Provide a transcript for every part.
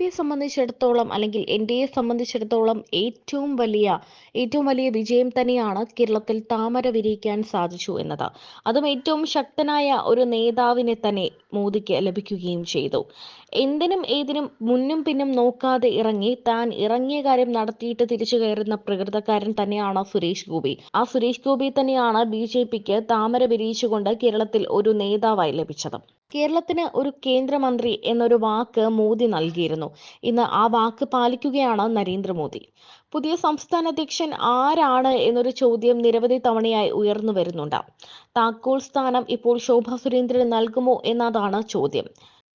പിയെ സംബന്ധിച്ചിടത്തോളം അല്ലെങ്കിൽ എൻ ഡി എ സംബന്ധിച്ചിടത്തോളം ഏറ്റവും വലിയ ഏറ്റവും വലിയ വിജയം തന്നെയാണ് കേരളത്തിൽ താമര വിരിയിക്കാൻ സാധിച്ചു എന്നത്. അതും ഏറ്റവും ശക്തനായ ഒരു നേതാവിനെ തന്നെ മോദിക്ക് ലഭിക്കുകയും ചെയ്തു. എന്തിനും ഏതിനും മുന്നും പിന്നും നോക്കാതെ ഇറങ്ങി താൻ ഇറങ്ങിയ കാര്യം നടത്തിയിട്ട് തിരിച്ചു കയറുന്ന പ്രകൃതക്കാരൻ തന്നെയാണ് സുരേഷ് ഗോപി. ആ സുരേഷ് ഗോപി തന്നെയാണ് ബി ജെ പിക്ക് താമര വിരിയിച്ചുകൊണ്ട് കേരളത്തിൽ ഒരു നേതാവായി ലഭിച്ചത്. കേരളത്തിന് ഒരു കേന്ദ്രമന്ത്രി എന്നൊരു വാക്ക് മോദി നൽകിയിരുന്നു. ഇന്ന് ആ വാക്ക് പാലിക്കുകയാണ് നരേന്ദ്രമോദി. പുതിയ സംസ്ഥാന അധ്യക്ഷൻ ആരാണ് എന്നൊരു ചോദ്യം നിരവധി തവണയായി ഉയർന്നു വരുന്നുണ്ട്. താക്കോൽ സ്ഥാനം ഇപ്പോൾ ശോഭ സുരേന്ദ്രൻ നൽകുമോ എന്നതാണ് ചോദ്യം.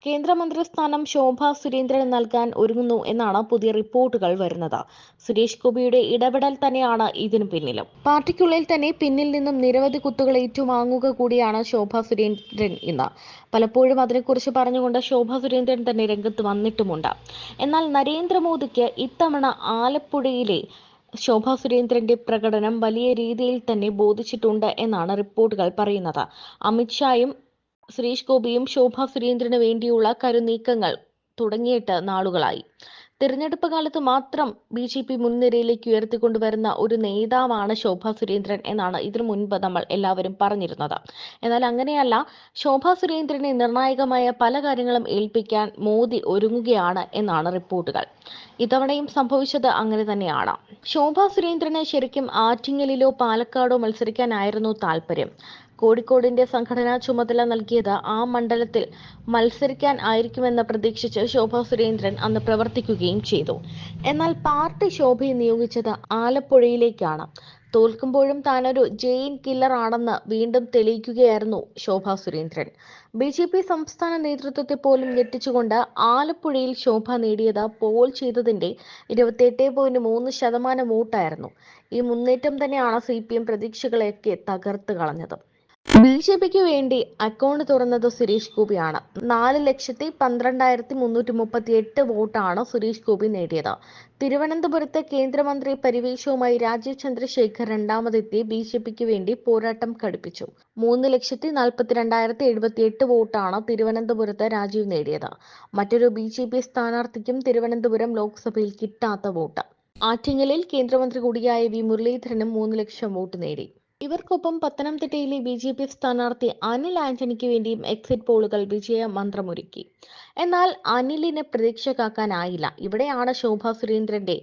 കേന്ദ്രമന്ത്രി സ്ഥാനം ശോഭ സുരേന്ദ്രന് നൽകാൻ ഒരുങ്ങുന്നു എന്നാണ് പുതിയ റിപ്പോർട്ടുകൾ വരുന്നത്. സുരേഷ് ഗോപിയുടെ ഇടപെടൽ തന്നെയാണ് ഇതിനു പിന്നിലും. പാർട്ടിക്കുള്ളിൽ തന്നെ പിന്നിൽ നിന്നും നിരവധി കുത്തുകൾ ഏറ്റുവാങ്ങുക കൂടിയാണ് ശോഭ സുരേന്ദ്രൻ ഇന്ന്. പലപ്പോഴും അതിനെക്കുറിച്ച് പറഞ്ഞുകൊണ്ട് ശോഭ സുരേന്ദ്രൻ തന്നെ രംഗത്ത് വന്നിട്ടുമുണ്ട്. എന്നാൽ നരേന്ദ്രമോദിക്ക് ഇത്തവണ ആലപ്പുഴയിലെ ശോഭ സുരേന്ദ്രന്റെ പ്രകടനം വലിയ രീതിയിൽ തന്നെ ബോധിച്ചിട്ടുണ്ട് എന്നാണ് റിപ്പോർട്ടുകൾ പറയുന്നത്. അമിത്ഷായും സുരേഷ് ഗോപിയും ശോഭ സുരേന്ദ്രന് വേണ്ടിയുള്ള കരുനീക്കങ്ങൾ തുടങ്ങിയിട്ട് നാളുകളായി. തിരഞ്ഞെടുപ്പ് കാലത്ത് മാത്രം ബി ജെ പി മുൻനിരയിലേക്ക് ഉയർത്തിക്കൊണ്ടുവരുന്ന ഒരു നേതാവാണ് ശോഭ സുരേന്ദ്രൻ എന്നാണ് ഇതിനു മുൻപ് നമ്മൾ എല്ലാവരും പറഞ്ഞിരുന്നത്. എന്നാൽ അങ്ങനെയല്ല ശോഭ സുരേന്ദ്രനെ നിർണായകമായ പല കാര്യങ്ങളും ഏൽപ്പിക്കാൻ മോദി ഒരുങ്ങുകയാണ് എന്നാണ് റിപ്പോർട്ടുകൾ. ഇത്തവണയും സംഭവിച്ചത് അങ്ങനെ തന്നെയാണ്. ശോഭ സുരേന്ദ്രന് ശരിക്കും ആറ്റിങ്ങലിലോ പാലക്കാടോ മത്സരിക്കാനായിരുന്നു താല്പര്യം. കോഴിക്കോടിന്റെ സംഘടനാ ചുമതല നൽകിയത് ആ മണ്ഡലത്തിൽ മത്സരിക്കാൻ ആയിരിക്കുമെന്ന് പ്രതീക്ഷിച്ച് ശോഭാ സുരേന്ദ്രൻ അന്ന് പ്രവർത്തിക്കുകയും ചെയ്തു. എന്നാൽ പാർട്ടി ശോഭയെ നിയോഗിച്ചത് ആലപ്പുഴയിലേക്കാണ്. തോൽക്കുമ്പോഴും താനൊരു ജെയിൻ കില്ലർ ആണെന്ന് വീണ്ടും തെളിയിക്കുകയായിരുന്നു Shobha Surendran. B J P സംസ്ഥാന നേതൃത്വത്തെ പോലും ഞെട്ടിച്ചുകൊണ്ട് ആലപ്പുഴയിൽ ശോഭ നേടിയത് പോൾ ചെയ്തതിന്റെ ഇരുപത്തിയെട്ട് പോയിന്റ് മൂന്ന് ശതമാനം വോട്ടായിരുന്നു. ഈ മുന്നേറ്റം തന്നെയാണ് സി പി എം പ്രതീക്ഷകളെയൊക്കെ തകർത്ത് കളഞ്ഞത്. ബി ജെ പിക്ക് വേണ്ടി അക്കൗണ്ട് തുറന്നത് സുരേഷ് ഗോപിയാണ്. നാല് ലക്ഷത്തി പന്ത്രണ്ടായിരത്തി മുന്നൂറ്റി മുപ്പത്തി എട്ട് വോട്ടാണ് സുരേഷ് ഗോപി നേടിയത്. തിരുവനന്തപുരത്ത് കേന്ദ്രമന്ത്രി പരിവേഷവുമായി രാജീവ് ചന്ദ്രശേഖർ രണ്ടാമതെത്തി ബി ജെ പിക്ക് വേണ്ടി പോരാട്ടം കടുപ്പിച്ചു മൂന്ന് ലക്ഷത്തി നാൽപ്പത്തിരണ്ടായിരത്തി എഴുപത്തി എട്ട് വോട്ടാണ് തിരുവനന്തപുരത്ത് രാജീവ് നേടിയത്. മറ്റൊരു ബി ജെ പി സ്ഥാനാർത്ഥിക്കും തിരുവനന്തപുരം ലോക്സഭയിൽ കിട്ടാത്ത വോട്ട്. ആറ്റിങ്ങലിൽ കേന്ദ്രമന്ത്രി കൂടിയായ വി മുരളീധരനും മൂന്ന് ലക്ഷം വോട്ട് നേടി. ഇവർക്കൊപ്പം പത്തനംതിട്ടയിലെ ബി ജെ പി സ്ഥാനാർത്ഥി അനിൽ ആന്റണിക്ക് വേണ്ടിയും എക്സിറ്റ് പോളുകൾ വിജയ മന്ത്രമൊരുക്കി. എന്നാൽ അനിലിനെ പ്രതീക്ഷ കാക്കാനായില്ല ഇവിടെയാണ് ശോഭ സുരേന്ദ്രന്റെ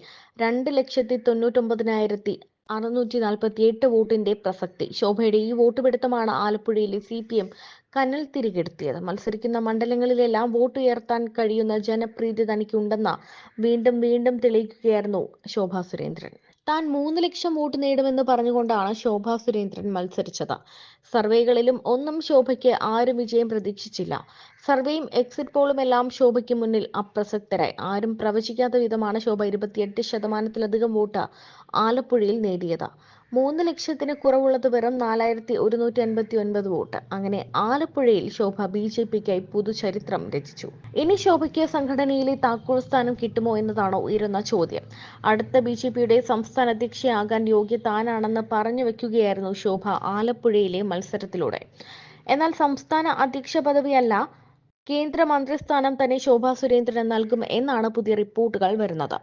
രണ്ട് ലക്ഷത്തി തൊണ്ണൂറ്റൊമ്പതിനായിരത്തി അറുന്നൂറ്റി നാൽപ്പത്തി എട്ട് വോട്ടിന്റെ പ്രസക്തി. ശോഭയുടെ ഈ വോട്ട് പിടുത്തമാണ് ആലപ്പുഴയിലെ സി പി എം കനൽ തിരികെടുത്തിയത്. മത്സരിക്കുന്ന മണ്ഡലങ്ങളിലെല്ലാം വോട്ട് ഉയർത്താൻ കഴിയുന്ന ജനപ്രീതി തനിക്കുണ്ടെന്ന് വീണ്ടും വീണ്ടും തെളിയിക്കുകയായിരുന്നു ശോഭ സുരേന്ദ്രൻ. താൻ മൂന്ന് ലക്ഷം വോട്ട് നേടുമെന്ന് പറഞ്ഞുകൊണ്ടാണ് ശോഭ സുരേന്ദ്രൻ മത്സരിച്ചത്. സർവേകളിലും ഒന്നും ശോഭയ്ക്ക് ആരും വിജയം പ്രതീക്ഷിച്ചില്ല. സർവേയും എക്സിറ്റ് പോളും എല്ലാം ശോഭയ്ക്ക് മുന്നിൽ അപ്രസക്തരായി. ആരും പ്രവചിക്കാത്ത വിധമാണ് ശോഭ ഇരുപത്തിയെട്ട് ശതമാനത്തിലധികം വോട്ട് ആലപ്പുഴയിൽ നേടിയത്. മൂന്ന് ലക്ഷത്തിന് കുറവുള്ളത് വെറും നാലായിരത്തി ഒരുന്നൂറ്റി അൻപത്തി ഒൻപത് വോട്ട്. അങ്ങനെ ആലപ്പുഴയിൽ ശോഭ ബി ജെ പിക്കായി പുതുചരിത്രം രചിച്ചു. ഇനി ശോഭയ്ക്ക് സംഘടനയിലെ താക്കോൽ സ്ഥാനം കിട്ടുമോ എന്നതാണ് ഉയരുന്ന ചോദ്യം. അടുത്ത ബി ജെ പിയുടെ സംസ്ഥാന അധ്യക്ഷയാകാൻ യോഗ്യ താനാണെന്ന് പറഞ്ഞു വെക്കുകയായിരുന്നു ശോഭ ആലപ്പുഴയിലെ മത്സരത്തിലൂടെ. എന്നാൽ സംസ്ഥാന അധ്യക്ഷ പദവിയല്ല കേന്ദ്ര മന്ത്രിസ്ഥാനം തന്നെ ശോഭാ സുരേന്ദ്രന് നൽകും എന്നാണ് പുതിയ റിപ്പോർട്ടുകൾ വരുന്നത്.